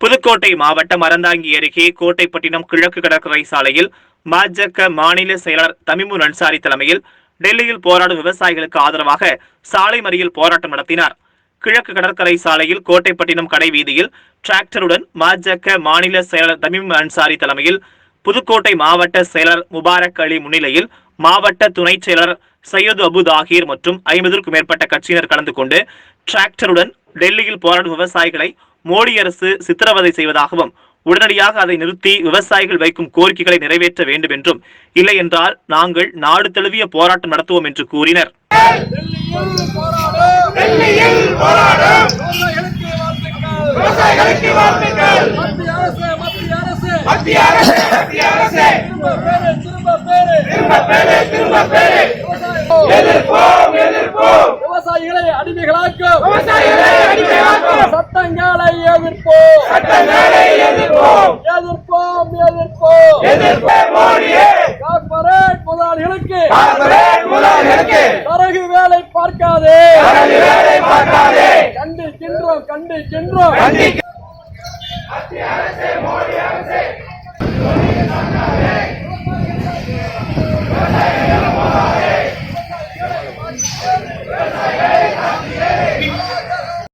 புதுக்கோட்டை மாவட்டம் அறந்தாங்கி அருகே கோட்டைப்பட்டினம் கிழக்கு கடற்கரை சாலையில் பாஜக மாநில செயலர் தமிமுன் அன்சாரி தலைமையில் டெல்லியில் போராடும் விவசாயிகளுக்கு ஆதரவாக சாலை மறியல் போராட்டம் நடத்தினார். கிழக்கு கடற்கரை சாலையில் கோட்டைப்பட்டினம் கடை வீதியில் டிராக்டருடன் பாஜக மாநில செயலர் தமிம் அன்சாரி தலைமையில் புதுக்கோட்டை மாவட்ட செயலர் முபாரக் அலி முன்னிலையில் மாவட்ட துணைச் செயலர் சையது அபு தாகீர் மற்றும் ஐம்பதற்கும் மேற்பட்ட கட்சியினர் கலந்து கொண்டு டிராக்டருடன் டெல்லியில் போராடும் விவசாயிகளை மோடி அரசு சித்திரவதை செய்வதாகவும் உடனடியாக அதை நிறுத்தி விவசாயிகள் வைக்கும் கோரிக்கைகளை நிறைவேற்ற வேண்டும் என்றும் இல்லை என்றால் நாங்கள் நாடு தழுவிய போராட்டம் நடத்துவோம் என்று கூறினர். மத்திய அரசு மத்திய அரசு. மத்திய அரசு திரும்ப பேரு. திரும்ப பேரு திரும்ப பேரு. எதிர்ப்போம் எதிர்ப்போம். விவசாயிகளை அடிமைகளாக்கும். விவசாயிகளை சட்டங்களை எதிர்ப்போம். சட்டங்களை எதிர்ப்போம். எதிர்ப்போம் எதிர்ப்போம். எதிர்ப்ப மோடியே. முதலாளிகளுக்கு கார்ப்பரேட் முதலாளிகளுக்கு தரகு வேலை பார்க்காதே. தனது வேலை பார்க்காதே. கண்டிக்கின்றோம் கண்டிக்கின்றோம். கண்டிக்க